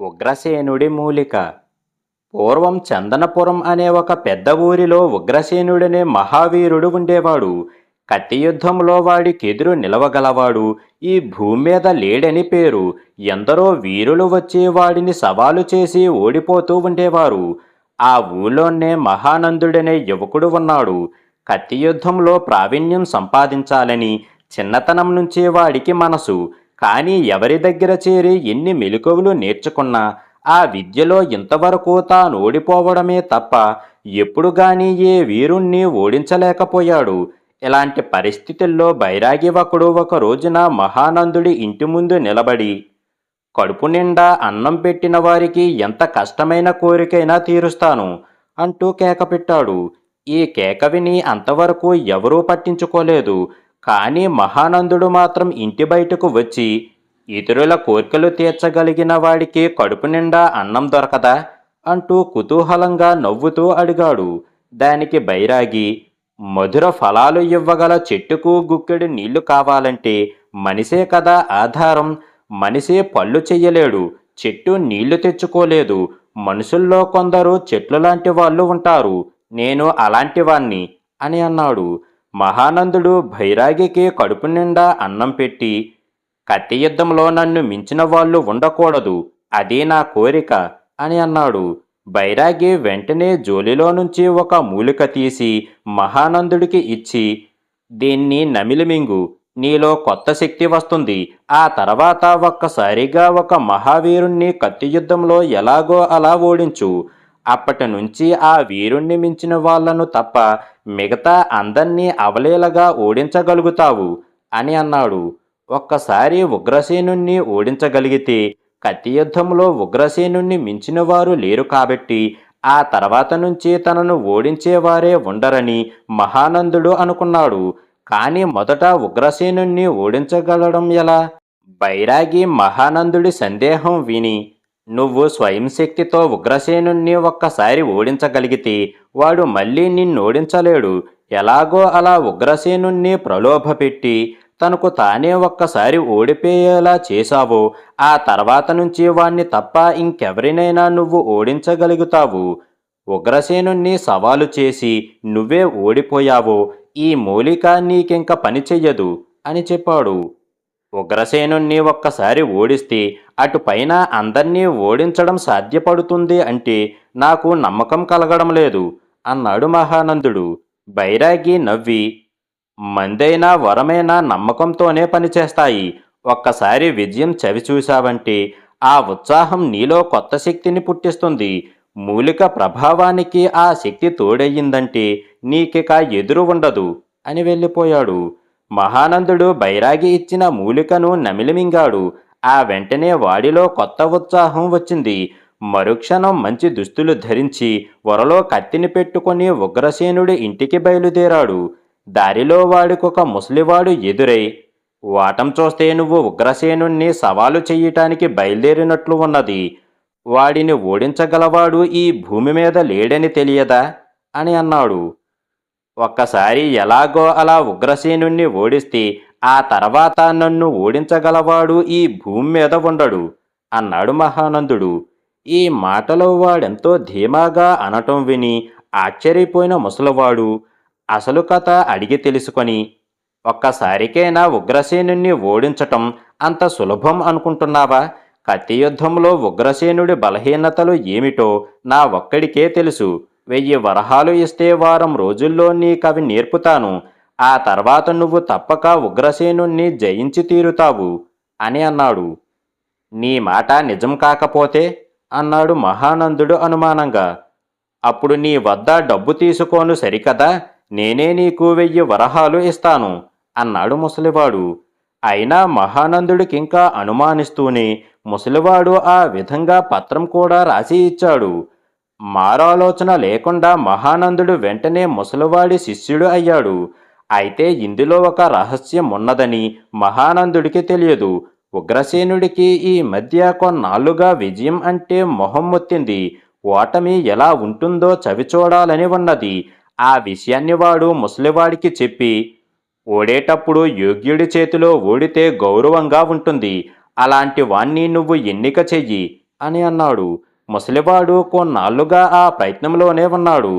ఉగ్రసేనుడి మూలిక పూర్వం చందనపురం అనే ఒక పెద్ద ఊరిలో ఉగ్రసేనుడనే మహావీరుడు ఉండేవాడు. కత్తి యుద్ధంలో వాడికెదురు నిలవగలవాడు. ఈ భూమి మీద లేడని పేరు. ఎందరో వీరులు వచ్చి వాడిని సవాలు చేసి ఓడిపోతూ ఉండేవారు. ఆ ఊళ్ళోనే మహానందుడనే యువకుడు ఉన్నాడు. కత్తి యుద్ధంలో ప్రావీణ్యం సంపాదించాలని చిన్నతనం నుంచి వాడికి మనసు. కానీ ఎవరి దగ్గర చేరి ఎన్ని మెలకువలు నేర్చుకున్నా ఆ విద్యలో ఇంతవరకు తాను ఓడిపోవడమే తప్ప ఎప్పుడు గాని ఏ వీరుణ్ణి ఓడించలేకపోయాడు. ఇలాంటి పరిస్థితుల్లో బైరాగి ఒకడు ఒక రోజున మహానందుడి ఇంటి ముందు నిలబడి కడుపు నిండా అన్నం పెట్టిన వారికి ఎంత కష్టమైన కోరికైనా తీరుస్తాను అంటూ కేక పెట్టాడు. ఈ కేక విని అంతవరకు ఎవరూ పట్టించుకోలేదు. కానీ మహానందుడు మాత్రం ఇంటి బయటకు వచ్చి ఇతరుల కోరికలు తీర్చగలిగిన వాడికి కడుపు నిండా అన్నం దొరకదా? అంటూ కుతూహలంగా నవ్వుతూ అడిగాడు. దానికి బైరాగి మధుర ఫలాలు ఇవ్వగల చెట్టుకు గుక్కెడు నీళ్ళు కావాలంటే మనిషే కదా ఆధారం. మనిషే పళ్ళు చెయ్యలేడు చెట్టు నీళ్ళు తెచ్చుకోలేదు. మనుషుల్లో కొందరు చెట్లు లాంటి వాళ్ళు ఉంటారు. నేను అలాంటివాణ్ణి అని అన్నాడు. మహానందుడు భైరాగికి కడుపు నిండా అన్నం పెట్టి కత్తి యుద్ధంలో నన్ను మించిన వాళ్ళు ఉండకూడదు అదే నా కోరిక అని అన్నాడు. బైరాగి వెంటనే జోలిలో నుంచి ఒక మూలిక తీసి మహానందుడికి ఇచ్చి దీన్ని నమిలిమింగు నీలో కొత్త శక్తి వస్తుంది. ఆ తర్వాత ఒక్కసారిగా ఒక మహావీరుణ్ణి కత్తి యుద్ధంలో ఎలాగో అలా ఓడించు. అప్పటి నుంచి ఆ వీరుణ్ణి మించిన వాళ్ళను తప్ప మిగతా అందర్నీ అవలేలగా ఓడించగలుగుతావు? అని అన్నాడు. ఒక్కసారి ఉగ్రసేనుణ్ణి ఓడించగలిగితే కత్తి యుద్ధంలో ఉగ్రసేనుణ్ణి మించిన వారు లేరు కాబట్టి ఆ తర్వాత నుంచి తనను ఓడించేవారే ఉండరని మహానందుడు అనుకున్నాడు. కానీ మొదట ఉగ్రసేనుణ్ణి ఓడించగలడం ఎలా? బైరాగి మహానందుడి సందేహం విని నువ్వు స్వయం శక్తితో ఉగ్రసేనుణ్ణి ఒక్కసారి ఓడించగలిగితే వాడు మళ్ళీ నిన్నోడించలేడు. ఎలాగో అలా ఉగ్రసేనుణ్ణి ప్రలోభపెట్టి తనకు తానే ఒక్కసారి ఓడిపోయేలా చేశావో ఆ తర్వాత నుంచి వాణ్ణి తప్ప ఇంకెవరినైనా నువ్వు ఓడించగలుగుతావు. ఉగ్రసేనుణ్ణి సవాలు చేసి నువ్వే ఓడిపోయావో ఈ మూలిక నీకింక పని చెయ్యదు అని చెప్పాడు. ఉగ్రసేనుణ్ణి ఒక్కసారి ఓడిస్తే అటుపైన అందర్నీ ఓడించడం సాధ్యపడుతుంది అంటే నాకు నమ్మకం కలగడం లేదు అన్నాడు మహానందుడు. బైరాగి నవ్వి మందైనా వరమైనా నమ్మకంతోనే పనిచేస్తాయి ఒక్కసారి విజయం చవి చూశావంటే ఆ ఉత్సాహం నీలో కొత్త శక్తిని పుట్టిస్తుంది. మూలిక ప్రభావానికి ఆ శక్తి తోడయ్యిందంటే నీకిక ఎదురు ఉండదు అని వెళ్ళిపోయాడు. మహానందుడు బైరాగి ఇచ్చిన మూలికను నమిలిమింగాడు. ఆ వెంటనే వాడిలో కొత్త ఉత్సాహం వచ్చింది. మరుక్షణం మంచి దుస్తులు ధరించి వరలో కత్తిని పెట్టుకొని ఉగ్రసేనుడి ఇంటికి బయలుదేరాడు. దారిలో వాడికొక ముసలివాడు ఎదురై వాటం చూస్తే నువ్వు ఉగ్రసేనుణ్ణి సవాలు చెయ్యటానికి బయలుదేరినట్లు ఉన్నది. వాడిని ఓడించగలవాడు ఈ భూమి మీద లేడని తెలియదా? అని అన్నాడు. ఒక్కసారి ఎలాగో అలా ఉగ్రసేనుణ్ణి ఓడిస్తే ఆ తర్వాత నన్ను ఓడించగలవాడు ఈ భూమి మీద ఉండడు అన్నాడు మహానందుడు. ఈ మాటలో వాడెంతో ధీమాగా అనటం విని ఆశ్చర్యపోయిన ముసలివాడు అసలు కథ అడిగి తెలుసుకొని ఒక్కసారికైనా ఉగ్రసేనుణ్ణి ఓడించటం అంత సులభం అనుకుంటున్నావా? కత్తి యుద్ధంలో ఉగ్రసేనుడి బలహీనతలు ఏమిటో నా ఒక్కడికే తెలుసు. వెయ్యి వరహాలు ఇస్తే వారం రోజుల్లో నీకవి నేర్పుతాను. ఆ తర్వాత నువ్వు తప్పక ఉగ్రసేనుణ్ణి జయించి తీరుతావు అని అన్నాడు. నీ మాట నిజం కాకపోతే అన్నాడు మహానందుడు అనుమానంగా. అప్పుడు నీ వద్ద డబ్బు తీసుకోను సరికదా? నేనే నీకు వెయ్యి వరహాలు ఇస్తాను అన్నాడు ముసలివాడు. అయినా మహానందుడికింకా అనుమానిస్తూనే ముసలివాడు ఆ విధంగా పత్రం కూడా రాసి ఇచ్చాడు. మారాలోచన లేకుండా మహానందుడు వెంటనే ముసలివాడి శిష్యుడు అయ్యాడు. అయితే ఇందులో ఒక రహస్యం ఉన్నదని మహానందుడికి తెలియదు. ఉగ్రసేనుడికి ఈ మధ్య కొన్నాళ్ళుగా విజయం అంటే మొహం మొత్తింది. ఓటమి ఎలా ఉంటుందో చవిచూడాలని ఉన్నది. ఆ విషయాన్ని వాడు ముసలివాడికి చెప్పి ఓడేటప్పుడు యోగ్యుడి చేతిలో ఓడితే గౌరవంగా ఉంటుంది. అలాంటి వాణ్ణి నువ్వు ఎన్నిక చెయ్యి అని అన్నాడు. ముసలివాడు కొన్నాళ్ళుగా ఆ ప్రయత్నంలోనే ఉన్నాడు.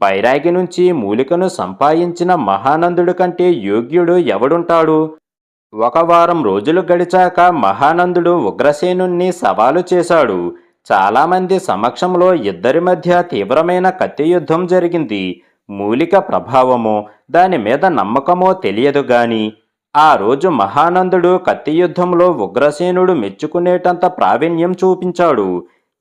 బైరాగి నుంచి మూలికను సంపాదించిన మహానందుడు కంటే యోగ్యుడు ఎవడుంటాడు? ఒక వారం రోజులు గడిచాక మహానందుడు ఉగ్రసేనుణ్ణి సవాలు చేశాడు. చాలామంది సమక్షంలో ఇద్దరి మధ్య తీవ్రమైన కత్తి యుద్ధం జరిగింది. మూలిక ప్రభావమో దాని మీద నమ్మకమో తెలియదు గాని ఆ రోజు మహానందుడు కత్తి యుద్ధంలో ఉగ్రసేనుడు మెచ్చుకునేటంత ప్రావీణ్యం చూపించాడు.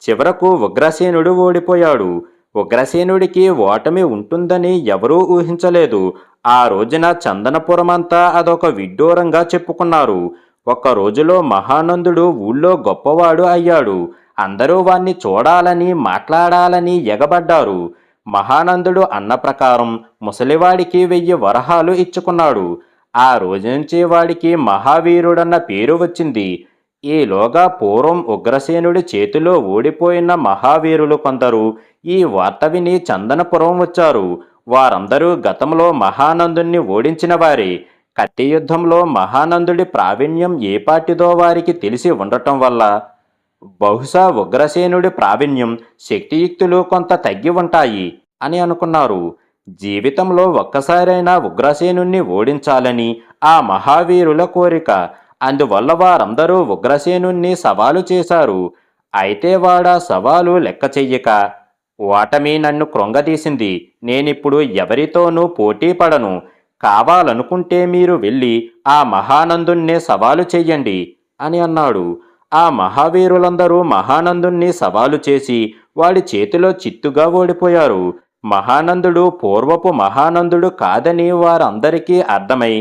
చివరకు ఉగ్రసేనుడు ఓడిపోయాడు. ఉగ్రసేనుడికి ఓటమి ఉంటుందని ఎవరూ ఊహించలేదు. ఆ రోజున చందనపురమంతా అదొక విడ్డూరంగా చెప్పుకున్నారు. ఒక్క రోజులో మహానందుడు ఊళ్ళో గొప్పవాడు అయ్యాడు. అందరూ వాణ్ణి చూడాలని మాట్లాడాలని ఎగబడ్డారు. మహానందుడు అన్న ప్రకారం ముసలివాడికి వెయ్యి వరహాలు ఇచ్చుకున్నాడు. ఆ రోజు నుంచి వాడికి మహావీరుడన్న పేరు వచ్చింది. ఈలోగా పూర్వం ఉగ్రసేనుడి చేతిలో ఓడిపోయిన మహావీరులు కొందరు. ఈ వార్త విని చందనపురం వచ్చారు. వారందరూ గతంలో మహానందుణ్ణి ఓడించిన వారే. కత్తి యుద్ధంలో మహానందుడి ప్రావీణ్యం ఏ పాటిదో వారికి తెలిసి ఉండటం వల్ల బహుశా ఉగ్రసేనుడి ప్రావీణ్యం శక్తియుక్తులు కొంత తగ్గి ఉంటాయి అని అనుకున్నారు. జీవితంలో ఒక్కసారైనా ఉగ్రసేనుణ్ణి ఓడించాలని ఆ మహావీరుల కోరిక అందువల్ల వారందరూ ఉగ్రసేనుణ్ణి సవాలు చేశారు. అయితే వాడా సవాలు లెక్క చెయ్యక ఓటమి నన్ను కృంగదీసింది. నేనిప్పుడు ఎవరితోనూ పోటీ పడను. కావాలనుకుంటే మీరు వెళ్ళి ఆ మహానందుణ్ణి సవాలు చెయ్యండి అని అన్నాడు. ఆ మహావీరులందరూ మహానందుణ్ణి సవాలు చేసి వాడి చేతిలో చిత్తుగా ఓడిపోయారు. మహానందుడు పూర్వపు మహానందుడు కాదని వారందరికీ అర్థమై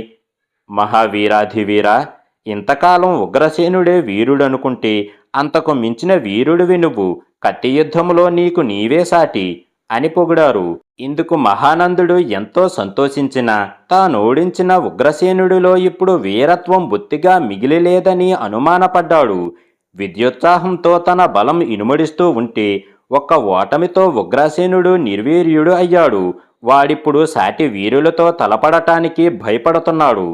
మహావీరాధివీరా ఇంతకాలం ఉగ్రసేనుడే వీరుడనుకుంటే అంతకు మించిన వీరుడివి నువ్వు. కత్తి యుద్ధంలో నీకు నీవే సాటి అని పొగిడారు. ఇందుకు మహానందుడు ఎంతో సంతోషించిన తానోడించిన ఉగ్రసేనుడిలో ఇప్పుడు వీరత్వం బొత్తిగా మిగిలిలేదని అనుమానపడ్డాడు. విద్యుత్సాహంతో తన బలం ఇనుమడిస్తూ ఉంటే ఒక్క ఓటమితో ఉగ్రసేనుడు నిర్వీర్యుడు అయ్యాడు. వాడిప్పుడు సాటి వీరులతో తలపడటానికి భయపడుతున్నాడు.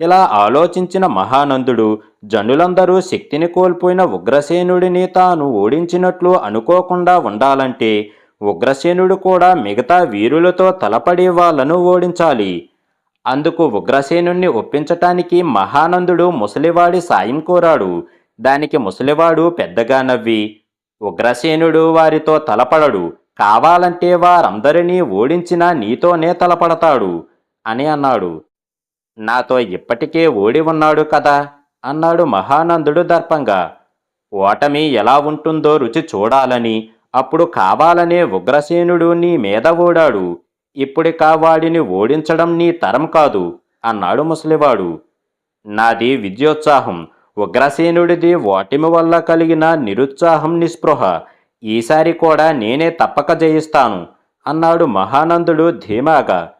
ఇలా ఆలోచించిన మహానందుడు జనులందరూ శక్తిని కోల్పోయిన ఉగ్రసేనుడిని తాను ఓడించినట్లు అనుకోకుండా ఉండాలంటే ఉగ్రసేనుడు కూడా మిగతా వీరులతో తలపడి వాళ్ళను ఓడించాలి. అందుకు ఉగ్రసేనుణ్ణి ఒప్పించటానికి మహానందుడు ముసలివాడి సాయం కోరాడు. దానికి ముసలివాడు పెద్దగా నవ్వి ఉగ్రసేనుడు వారితో తలపడడు. కావాలంటే వారందరినీ ఓడించినా నీతోనే తలపడతాడు అని అన్నాడు. నాతో ఇప్పటికే ఓడి ఉన్నాడు కదా అన్నాడు మహానందుడు దర్పంగా. ఓటమి ఎలా ఉంటుందో రుచి చూడాలని అప్పుడు కావాలనే ఉగ్రసేనుడు నీ మీద ఓడాడు. ఇప్పుడిక వాడిని ఓడించడం నీ తరం కాదు అన్నాడు ముసలివాడు. నాది విద్యోత్సాహం ఉగ్రసేనుడిది ఓటమి వల్ల కలిగిన నిరుత్సాహం నిస్పృహ. ఈసారి కూడా నేనే తప్పక జయిస్తాను అన్నాడు మహానందుడు ధీమాగా.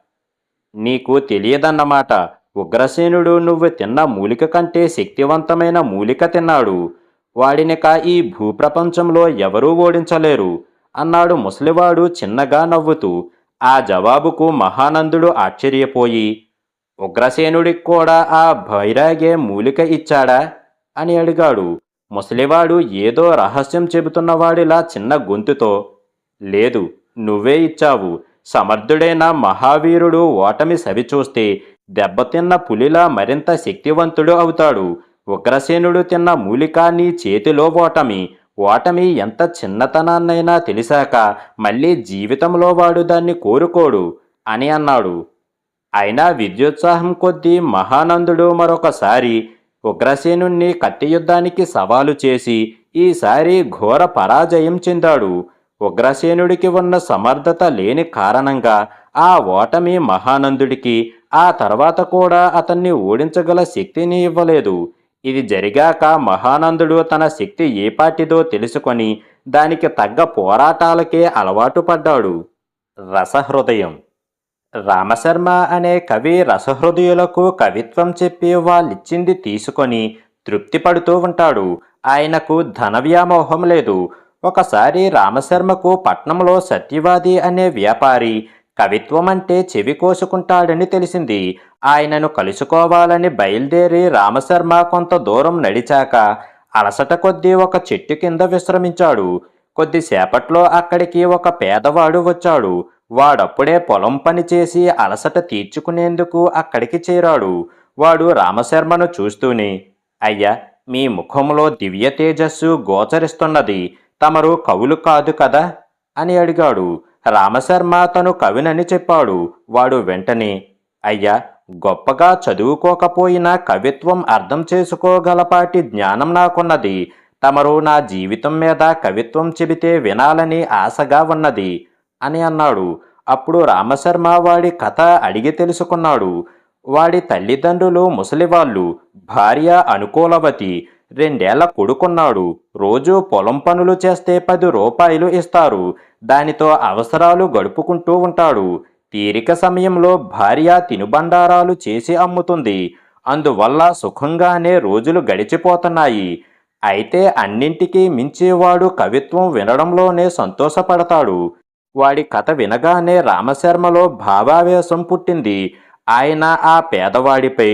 నీకు తెలియదన్నమాట ఉగ్రసేనుడు నువ్వు తిన్న మూలిక కంటే శక్తివంతమైన మూలిక తిన్నాడు. వాడినిక ఈ భూప్రపంచంలో ఎవరూ ఓడించలేరు అన్నాడు ముసలివాడు చిన్నగా నవ్వుతూ. ఆ జవాబుకు మహానందుడు ఆశ్చర్యపోయి ఉగ్రసేనుడికి కూడా ఆ భైరాగే మూలిక ఇచ్చాడా? అని అడిగాడు. ముసలివాడు ఏదో రహస్యం చెబుతున్నవాడిలా చిన్న గొంతుతో లేదు నువ్వే ఇచ్చావు. సమర్థుడైన మహావీరుడు ఓటమి సవిచూస్తే దెబ్బతిన్న పులిలా మరింత శక్తివంతుడు అవుతాడు. ఉగ్రసేనుడు తిన్న మూలిక నీ చేతిలో ఓటమి. ఓటమి ఎంత చిన్నతనాన్నైనా తెలిసాక మళ్ళీ జీవితంలో వాడు దాన్ని కోరుకోడు అని అన్నాడు. అయినా విద్యుత్సాహం కొద్దీ మహానందుడు మరొకసారి ఉగ్రసేనుణ్ణి కత్తియుద్ధానికి సవాలు చేసి ఈసారి ఘోర పరాజయం చెందాడు. ఉగ్రసేనుడికి ఉన్న సమర్థత లేని కారణంగా ఆ ఓటమి మహానందుడికి ఆ తర్వాత కూడా అతన్ని ఓడించగల శక్తిని ఇవ్వలేదు. ఇది జరిగాక మహానందుడు తన శక్తి ఏ తెలుసుకొని దానికి తగ్గ పోరాటాలకే అలవాటు పడ్డాడు. రసహృదయం. రామశర్మ అనే కవి రసహృదయులకు కవిత్వం చెప్పి వాళ్ళిచ్చింది తీసుకొని తృప్తి పడుతూ ఉంటాడు. ఆయనకు ధన వ్యామోహం లేదు. ఒకసారి రామశర్మకు పట్నంలో సత్యవాది అనే వ్యాపారి కవిత్వం అంటే చెవి కోసుకుంటాడని తెలిసింది. ఆయనను కలుసుకోవాలని బయలుదేరి రామశర్మ కొంత దూరం నడిచాక అలసట కొద్దీ ఒక చెట్టు కింద విశ్రమించాడు. కొద్దిసేపట్లో అక్కడికి ఒక పేదవాడు వచ్చాడు. వాడప్పుడే పొలం పని చేసి అలసట తీర్చుకునేందుకు అక్కడికి చేరాడు. వాడు రామశర్మను చూస్తూనే అయ్యా మీ ముఖంలో దివ్య తేజస్సు గోచరిస్తున్నది. తమరు కవులు కాదు కదా? అని అడిగాడు. రామశర్మ తను కవినని చెప్పాడు. వాడు వెంటనే అయ్యా గొప్పగా చదువుకోకపోయినా కవిత్వం అర్థం చేసుకోగలపాటి జ్ఞానం నాకున్నది. తమరు నా జీవితం మీద కవిత్వం చెబితే వినాలని ఆశగా ఉన్నది అని అన్నాడు. అప్పుడు రామశర్మ వాడి కథ అడిగి తెలుసుకున్నాడు. వాడి తల్లిదండ్రులు ముసలివాళ్ళు భార్య అనుకూలవతి రెండేళ్ళ కొడుకున్నాడు. రోజు పొలం పనులు చేస్తే పది రూపాయలు ఇస్తారు. దానితో అవసరాలు గడుపుకుంటూ ఉంటాడు. తీరిక సమయంలో భార్య తినుబండారాలు చేసి అమ్ముతుంది. అందువల్ల సుఖంగానే రోజులు గడిచిపోతున్నాయి. అయితే అన్నింటికీ మించేవాడు కవిత్వం వినడంలోనే సంతోషపడతాడు. వాడి కథ వినగానే రామశర్మలో భావావేశం పుట్టింది. ఆయన ఆ పేదవాడిపై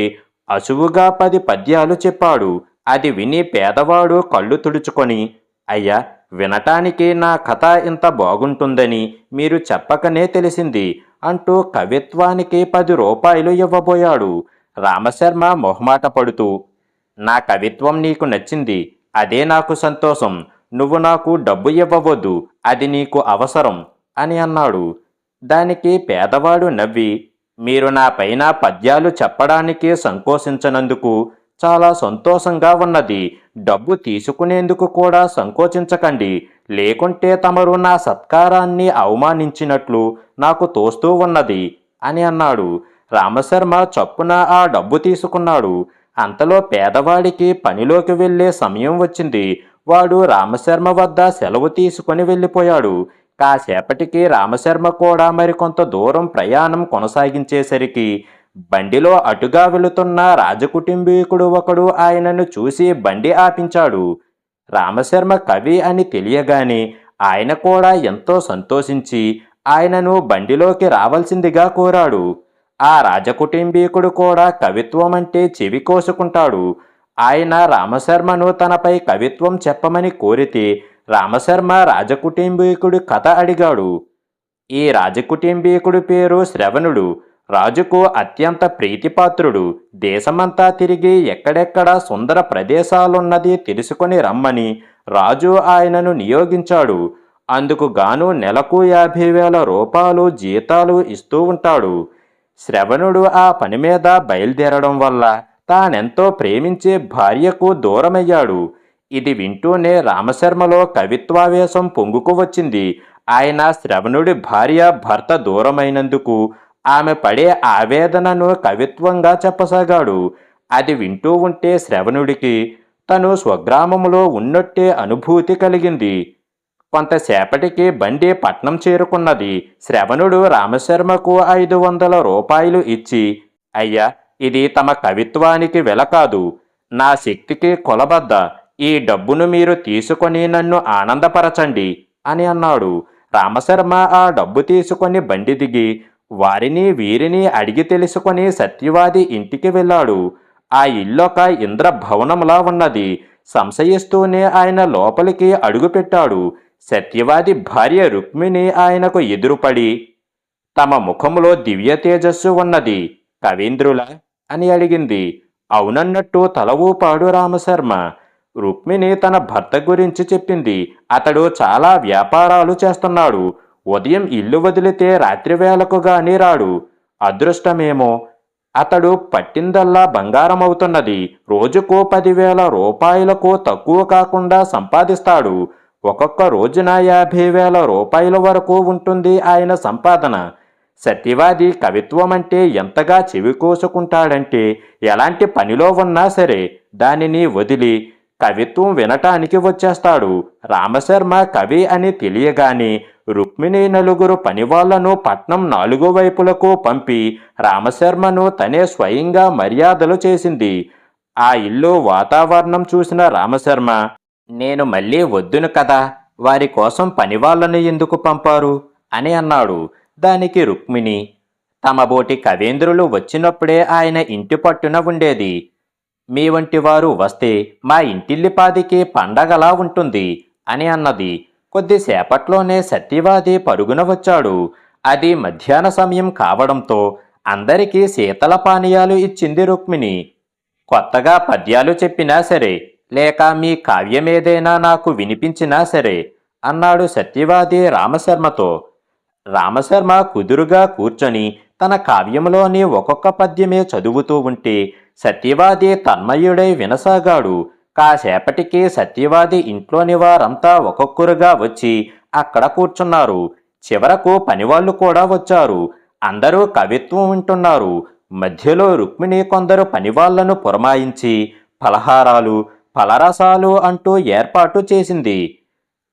అసువుగా పది పద్యాలు చెప్పాడు. అది విని పేదవాడు కళ్ళు తుడుచుకొని అయ్యా వినటానికి నా కథ ఇంత బాగుంటుందని మీరు చెప్పకనే తెలిసింది అంటూ కవిత్వానికి పది రూపాయలు ఇవ్వబోయాడు. రామశర్మ మొహమాట పడుతూ నా కవిత్వం నీకు నచ్చింది అదే నాకు సంతోషం. నువ్వు నాకు డబ్బు ఇవ్వవద్దు అది నీకు అవసరం అని అన్నాడు. దానికి పేదవాడు నవ్వి మీరు నా పైన పద్యాలు చెప్పడానికి సంకోచించనందుకు చాలా సంతోషంగా ఉన్నది. డబ్బు తీసుకునేందుకు కూడా సంకోచించకండి. లేకుంటే తమరు నా సత్కారాన్ని అవమానించినట్లు నాకు తోస్తూ ఉన్నది అని అన్నాడు. రామశర్మ చప్పున ఆ డబ్బు తీసుకున్నాడు. అంతలో పేదవాడికి పనిలోకి వెళ్ళే సమయం వచ్చింది. వాడు రామశర్మ వద్ద సెలవు తీసుకొని వెళ్ళిపోయాడు. కాసేపటికి రామశర్మ కూడా మరికొంత దూరం ప్రయాణం కొనసాగించేసరికి బండిలో అటుగా వెళుతున్న రాజకుటుంబీకుడు ఒకడు ఆయనను చూసి బండి ఆపించాడు. రామశర్మ కవి అని తెలియగానే ఆయన కూడా ఎంతో సంతోషించి ఆయనను బండిలోకి రావాల్సిందిగా కోరాడు. ఆ రాజకుటుంబీకుడు కూడా కవిత్వం అంటే చెవి కోసుకుంటాడు. ఆయన రామశర్మను తనపై కవిత్వం చెప్పమని కోరితే రామశర్మ రాజకుటుంబీకుడి కథ అడిగాడు. ఈ రాజకుటుంబీకుడి పేరు శ్రవణుడు. రాజుకు అత్యంత ప్రీతిపాత్రుడు. దేశమంతా తిరిగి ఎక్కడెక్కడ సుందర ప్రదేశాలున్నది తెలుసుకొని రమ్మని రాజు ఆయనను నియోగించాడు. అందుకు గాను నెలకు యాభై వేల రూపాయలు జీతాలు ఇస్తూ ఉంటాడు. శ్రవణుడు ఆ పని మీద బయలుదేరడం వల్ల తానెంతో ప్రేమించే భార్యకు దూరమయ్యాడు. ఇది వింటూనే రామశర్మలో కవిత్వావేశం పొంగుకు వచ్చింది. ఆయన శ్రవణుడి భార్య భర్త దూరమైనందుకు ఆమె పడే ఆవేదనను కవిత్వంగా చెప్పసాగాడు. అది వింటూ ఉంటే శ్రవణుడికి తను స్వగ్రామంలో ఉన్నట్టే అనుభూతి కలిగింది. కొంతసేపటికి బండి పట్నం చేరుకున్నది. శ్రవణుడు రామశర్మకు ఐదు వందల రూపాయలు ఇచ్చి అయ్యా ఇది తమ కవిత్వానికి వెల కాదు. నా శక్తికి కొలబద్ద. ఈ డబ్బును మీరు తీసుకొని నన్ను ఆనందపరచండి అని అన్నాడు. రామశర్మ ఆ డబ్బు తీసుకొని బండి దిగి వారిని వీరిని అడిగి తెలుసుకొని సత్యవాది ఇంటికి వెళ్ళాడు. ఆ ఇల్లొక ఇంద్రభవనంలా ఉన్నది. సంశయిస్తూనే ఆయన లోపలికి అడుగుపెట్టాడు సత్యవాది భార్య రుక్మిణి ఆయనకు ఎదురుపడి తమ ముఖంలో దివ్య తేజస్సు ఉన్నది కవీంద్రుల అని అడిగింది. అవునన్నట్టు తల ఊపాడు రామశర్మ. రుక్మిణి తన భర్త గురించి చెప్పింది. అతడు చాలా వ్యాపారాలు చేస్తున్నాడు. ఉదయం ఇల్లు వదిలితే రాత్రివేళకు గాని రాడు. అదృష్టమేమో అతడు పట్టిందల్లా బంగారం అవుతున్నది రోజుకు పదివేల రూపాయలకు తక్కువ కాకుండా సంపాదిస్తాడు. ఒక్కొక్క రోజున యాభై వేల రూపాయల వరకు ఉంటుంది ఆయన సంపాదన. సత్యవాది కవిత్వం అంటే ఎంతగా చెవికోసుకుంటాడంటే ఎలాంటి పనిలో ఉన్నా సరే దానిని వదిలి కవిత్వం వినటానికి వచ్చేస్తాడు. రామశర్మ కవి అని తెలియగానే రుక్మిణి నలుగురు పనివాళ్ళను పట్నం నాలుగు వైపులకు పంపి రామశర్మను తనే స్వయంగా మర్యాదలు చేసింది. ఆ ఇల్లు వాతావరణం చూసిన రామశర్మ నేను మళ్ళీ వద్దును కదా వారి కోసం పనివాళ్ళను ఎందుకు పంపారు? అని అన్నాడు దానికి రుక్మిణి. తమ బోటి కవేంద్రులు వచ్చినప్పుడే ఆయన ఇంటి పట్టున ఉండేది. మీ వంటి వారు వస్తే మా ఇంటిల్లిపాదికి పండగలా ఉంటుంది అని అన్నది. కొద్దిసేపట్లోనే సత్యవాది పరుగున వచ్చాడు. అది మధ్యాహ్న సమయం కావడంతో అందరికీ శీతల పానీయాలు ఇచ్చింది రుక్మిణి. కొత్తగా పద్యాలు చెప్పినా సరే లేక మీ కావ్యమేదైనా నాకు వినిపించినా సరే అన్నాడు సత్యవాది రామశర్మతో. రామశర్మ కుదురుగా కూర్చొని తన కావ్యంలోని ఒక్కొక్క పద్యమే చదువుతూ ఉంటే సత్యవాది తన్మయుడై వినసాగాడు. కాసేపటికి సత్యవాది ఇంట్లోని వారంతా ఒక్కొక్కరుగా వచ్చి అక్కడ కూర్చున్నారు. చివరకు పనివాళ్ళు కూడా వచ్చారు. అందరూ కవిత్వం వింటున్నారు. మధ్యలో రుక్మిణి కొందరు పనివాళ్ళను పురమాయించి ఫలహారాలు ఫలరసాలు అంటూ ఏర్పాటు చేసింది.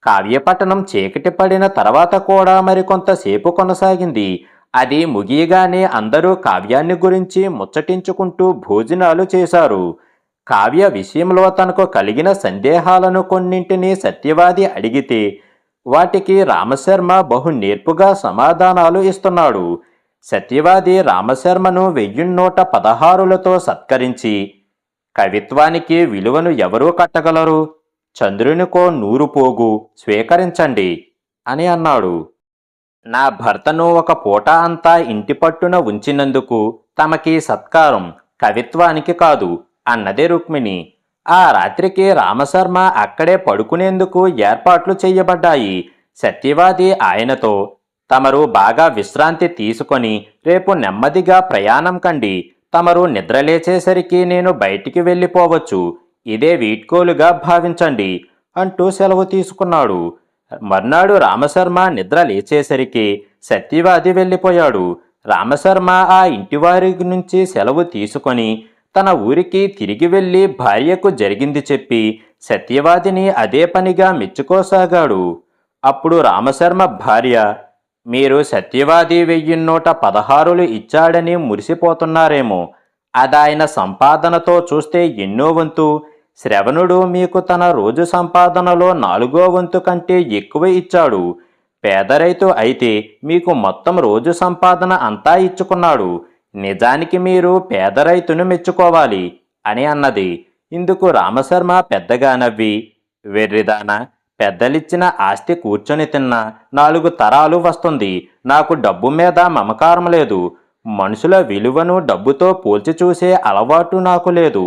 కావ్యపట్టణం చీకటి పడిన తర్వాత కూడా మరికొంతసేపు కొనసాగింది. అది ముగియగానే అందరూ కావ్యాన్ని గురించి ముచ్చటించుకుంటూ భోజనాలు చేశారు. కావ్య విషయంలో తనకు కలిగిన సందేహాలను కొన్నింటిని సత్యవాది అడిగితే వాటికి రామశర్మ బహు నేర్పుగా సమాధానాలు ఇస్తున్నాడు. సత్యవాది రామశర్మను వెయ్యిన్నూట పదహారులతో సత్కరించి కవిత్వానికి విలువను ఎవరూ కట్టగలరు? చంద్రునికో నూరు పోగు స్వీకరించండి అని అన్నాడు. నా భర్తను ఒక పూట అంతా ఇంటి పట్టున ఉంచినందుకు తమకి సత్కారం కవిత్వానికి కాదు. అన్నదే రుక్మిణి. ఆ రాత్రికి రామశర్మ అక్కడే పడుకునేందుకు ఏర్పాట్లు చేయబడ్డాయి సత్యవాది ఆయనతో తమరు బాగా విశ్రాంతి తీసుకొని రేపు నెమ్మదిగా ప్రయాణం కండి. తమరు నిద్రలేచేసరికి నేను బయటికి వెళ్ళిపోవచ్చు. ఇదే వీడ్కోలుగా భావించండి అంటూ సెలవు తీసుకున్నాడు. మర్నాడు రామశర్మ నిద్ర లేచేసరికి సత్యవాది వెళ్ళిపోయాడు. రామశర్మ ఆ ఇంటివారి నుంచి సెలవు తీసుకొని తన ఊరికి తిరిగి వెళ్ళి భార్యకు జరిగింది చెప్పి సత్యవాదిని అదే పనిగా మెచ్చుకోసాగాడు. అప్పుడు రామశర్మ భార్య మీరు సత్యవాది వెయ్యిన్నూట పదహారులు ఇచ్చాడని మురిసిపోతున్నారేమో. అదాయన సంపాదనతో చూస్తే ఎన్నో వంతు. శ్రవణుడు మీకు తన రోజు సంపాదనలో నాలుగో వంతు కంటే ఎక్కువ ఇచ్చాడు. పేదరైతు అయితే మీకు మొత్తం రోజు సంపాదన అంతా ఇచ్చుకున్నాడు. నిజానికి మీరు పేద రైతును మెచ్చుకోవాలి అని అన్నది. ఇందుకు రామశర్మ పెద్దగా నవ్వి వెర్రిదాన పెద్దలిచ్చిన ఆస్తి కూర్చొని తిన్న నాలుగు తరాలు వస్తుంది. నాకు డబ్బు మీద మమకారం లేదు. మనుషుల విలువను డబ్బుతో పోల్చి చూసే అలవాటు నాకు లేదు.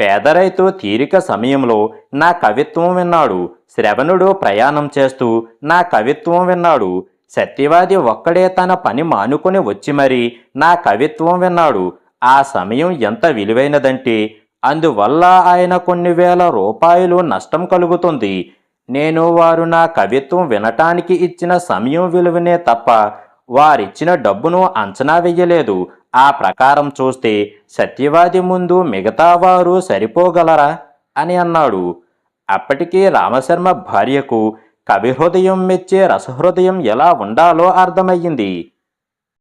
పేదరైతు తీరిక సమయంలో నా కవిత్వం విన్నాడు. శ్రవణుడు ప్రయాణం చేస్తూ నా కవిత్వం విన్నాడు. సత్యవాది ఒక్కడే తన పని మానుకొని వచ్చి మరి నా కవిత్వం విన్నాడు. ఆ సమయం ఎంత విలువైనదంటే అందువల్ల ఆయన కొన్ని వేల రూపాయలు నష్టం కలుగుతుంది. నేను వారు నా కవిత్వం వినటానికి ఇచ్చిన సమయం విలువనే తప్ప వారిచ్చిన డబ్బును అంచనా వెయ్యలేదు. ఆ ప్రకారం చూస్తే సత్యవాది ముందు మిగతా వారు సరిపోగలరా? అని అన్నాడు. అప్పటికీ రామశర్మ భార్యకు కవిహృదయం మెచ్చే రసహృదయం ఎలా ఉండాలో అర్థమయ్యింది.